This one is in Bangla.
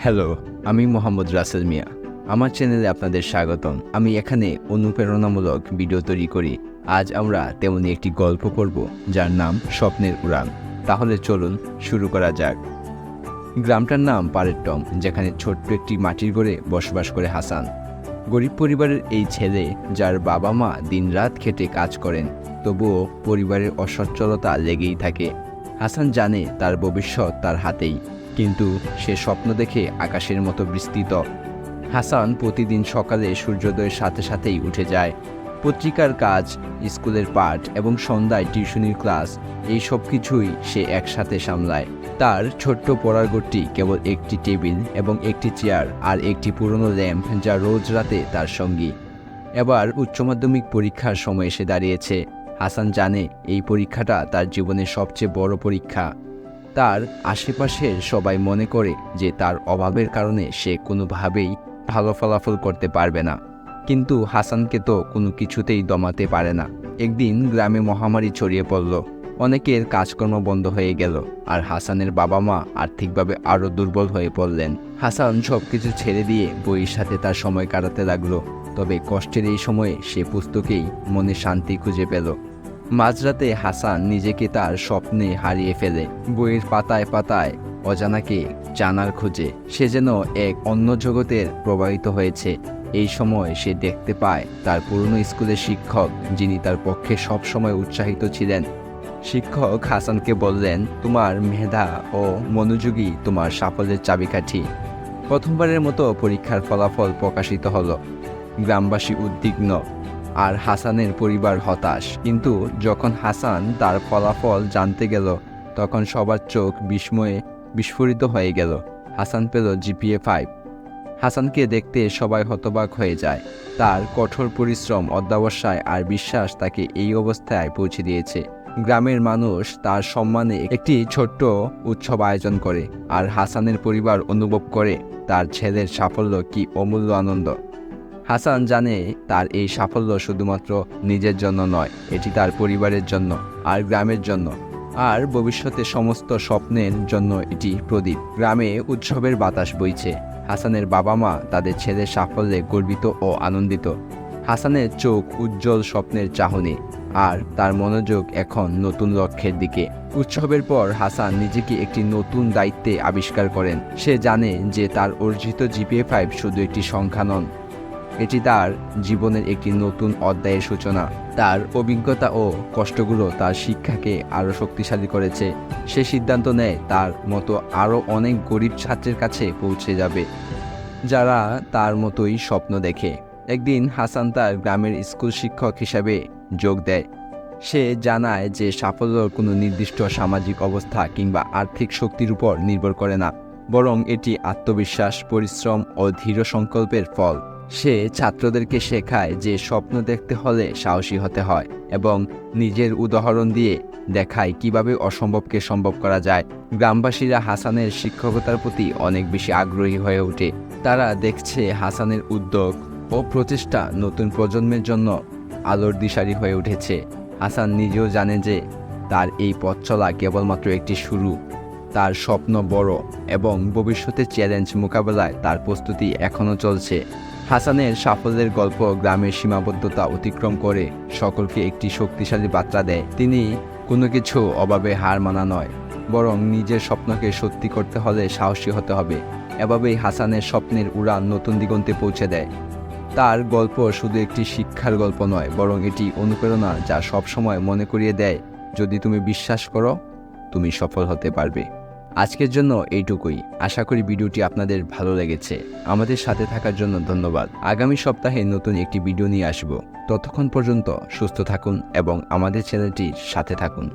হ্যালো আমি মোহাম্মদ রাসেল মিয়া। আমার চ্যানেলে আপনাদের স্বাগতম। আমি এখানে অনুপ্রেরণামূলক ভিডিও তৈরি করি। আজ আমরা তেমনি একটি গল্প করব যার নাম স্বপ্নের উড়ান। তাহলে চলুন শুরু করা যাক। গ্রামটার নাম পারেট্টম, যেখানে ছোট্ট একটি মাটির ঘরে বসবাস করে হাসান। গরিব পরিবারের এই ছেলে, যার বাবা মা দিনরাত খেটে কাজ করেন, তবুও পরিবারের অসচ্ছলতা লেগেই থাকে। হাসান জানে তার ভবিষ্যৎ তার হাতেই। কিন্তু সে স্বপ্ন দেখে আকাশের মতো বিস্তৃত। হাসান প্রতিদিন সকালে সূর্যোদয়ের সাথে সাথেই উঠে যায়। পত্রিকার কাজ, স্কুলের পাঠ এবং সন্ধ্যায় টিউশনির ক্লাস, এই সব কিছুই সে একসাথে সামলায়। তার ছোট্ট পড়ার ঘরটি কেবল একটি টেবিল এবং একটি চেয়ার আর একটি পুরনো ল্যাম্প যা রোজ রাতে তার সঙ্গী। এবার উচ্চ মাধ্যমিক পরীক্ষার সময় এসে দাঁড়িয়েছে। হাসান জানে এই পরীক্ষাটা তার জীবনের সবচেয়ে বড় পরীক্ষা। তার আশেপাশের সবাই মনে করে যে তার অভাবের কারণে সে কোনোভাবেই ভালো ফলাফল করতে পারবে না। কিন্তু হাসানকে তো কোনো কিছুতেই দমাতে পারে না। একদিন গ্রামে মহামারী ছড়িয়ে পড়ল। অনেকের কাজকর্ম বন্ধ হয়ে গেল আর হাসানের বাবা মা আর্থিকভাবে আরও দুর্বল হয়ে পড়লেন। হাসান সব কিছু ছেড়ে দিয়ে বইয়ের সাথে তার সময় কাটাতে লাগল। তবে কষ্টের এই সময়ে সে পুস্তকেই মনে শান্তি খুঁজে পেল। মাঝরাতে হাসান নিজেকে তার স্বপ্নে হারিয়ে ফেলে। বইয়ের পাতায় পাতায় অজানাকে জানার খোঁজে সে যেন এক অন্য জগতের প্রবাহিত হয়েছে। এই সময় সে দেখতে পায় তার পুরনো স্কুলের শিক্ষক, যিনি তার পক্ষে সব সময় উৎসাহিত ছিলেন। শিক্ষক হাসানকে বললেন, তোমার মেধা ও মনোযোগী তোমার সাফল্যের চাবিকাঠি। প্রথমবারের মতো পরীক্ষার ফলাফল প্রকাশিত হলো। গ্রামবাসী উদ্বিগ্ন। আর হাসানের পরিবার হতাশ। কিন্তু যখন হাসান তার ফলাফল জানতে গেল, তখন সবার চোখ বিস্ময়ে বিস্ফোরিত হয়ে গেল। হাসান পেল জিপিএ ফাইভ হাসানকে দেখতে সবাই হতবাক হয়ে যায়। তার কঠোর পরিশ্রম, অধ্যাবসায় আর বিশ্বাস তাকে এই অবস্থায় পৌঁছে দিয়েছে। গ্রামের মানুষ তার সম্মানে একটি ছোট্ট উৎসব আয়োজন করে, আর হাসানের পরিবার অনুভব করে তার ছেলের সাফল্য কি অমূল্য আনন্দ। হাসান জানে তার এই সাফল্য শুধুমাত্র নিজের জন্য নয়, এটি তার পরিবারের জন্য, আর গ্রামের জন্য। আর ভবিষ্যতে সমস্ত স্বপ্নের জন্য এটি প্রদীপ। গ্রামে উৎসবের বাতাস বইছে। হাসানের বাবা মা তাদের ছেলের সাফল্যে গর্বিত ও আনন্দিত। হাসানের চোখ উজ্জ্বল স্বপ্নের চাহনি, আর তার মনোযোগ এখন নতুন লক্ষ্যের দিকে। উৎসবের পর হাসান নিজেকে একটি নতুন দায়িত্বে আবিষ্কার করেন। সে জানে যে তার অর্জিত জিপিএ ফাইভ শুধু একটি সংখ্যা নন এটি তার জীবনের একটি নতুন অধ্যায়ের সূচনা। তার অভিজ্ঞতা ও কষ্টগুলো তার শিক্ষাকে আরও শক্তিশালী করেছে। সে সিদ্ধান্ত নেয় তার মতো আরও অনেক গরিব ছাত্রের কাছে পৌঁছে যাবে, যারা তার মতোই স্বপ্ন দেখে। একদিন হাসান তার গ্রামের স্কুল শিক্ষক হিসাবে যোগ দেয়। সে জানায় যে সাফল্য কোনো নির্দিষ্ট সামাজিক অবস্থা কিংবা আর্থিক শক্তির উপর নির্ভর করে না, বরং এটি আত্মবিশ্বাস, পরিশ্রম ও দৃঢ় সংকল্পের ফল। সে ছাত্রদেরকে শেখায় যে স্বপ্ন দেখতে হলে সাহসী হতে হয় এবং নিজের উদাহরণ দিয়ে দেখায় কীভাবে অসম্ভবকে সম্ভব করা যায়। গ্রামবাসীরা হাসানের শিক্ষকতার প্রতি অনেক বেশি আগ্রহী হয়ে ওঠে। তারা দেখছে হাসানের উদ্যোগ ও প্রচেষ্টা নতুন প্রজন্মের জন্য আলোর দিশারি হয়ে উঠেছে। হাসান নিজেও জানে যে তার এই পথ চলা কেবলমাত্র একটি শুরু। তার স্বপ্ন বড় এবং ভবিষ্যতের চ্যালেঞ্জ মোকাবেলায় তার প্রস্তুতি এখনও চলছে। হাসানের সাফল্যের গল্প গ্রামের সীমাবদ্ধতা অতিক্রম করে সকলকে একটি শক্তিশালী বার্তা দেয়। তিনি কোনো কিছু অভাবে হার মানা নয়, বরং নিজের স্বপ্নকে সত্যি করতে হলে সাহসী হতে হবে। এভাবেই হাসানের স্বপ্নের উড়ান নতুন দিগন্তে পৌঁছে দেয়। তার গল্প শুধু একটি শিক্ষার গল্প নয়, বরং এটি অনুপ্রেরণা যা সবসময় মনে করিয়ে দেয়, যদি তুমি বিশ্বাস করো, তুমি সফল হতে পারবে। আজকের জন্য এইটুকুই। আশা করি ভিডিওটি আপনাদের ভালো লেগেছে। আমাদের সাথে থাকার জন্য ধন্যবাদ। আগামী সপ্তাহে নতুন একটি ভিডিও নিয়ে আসব। ততক্ষণ পর্যন্ত সুস্থ থাকুন এবং আমাদের চ্যানেলটির সাথে থাকুন।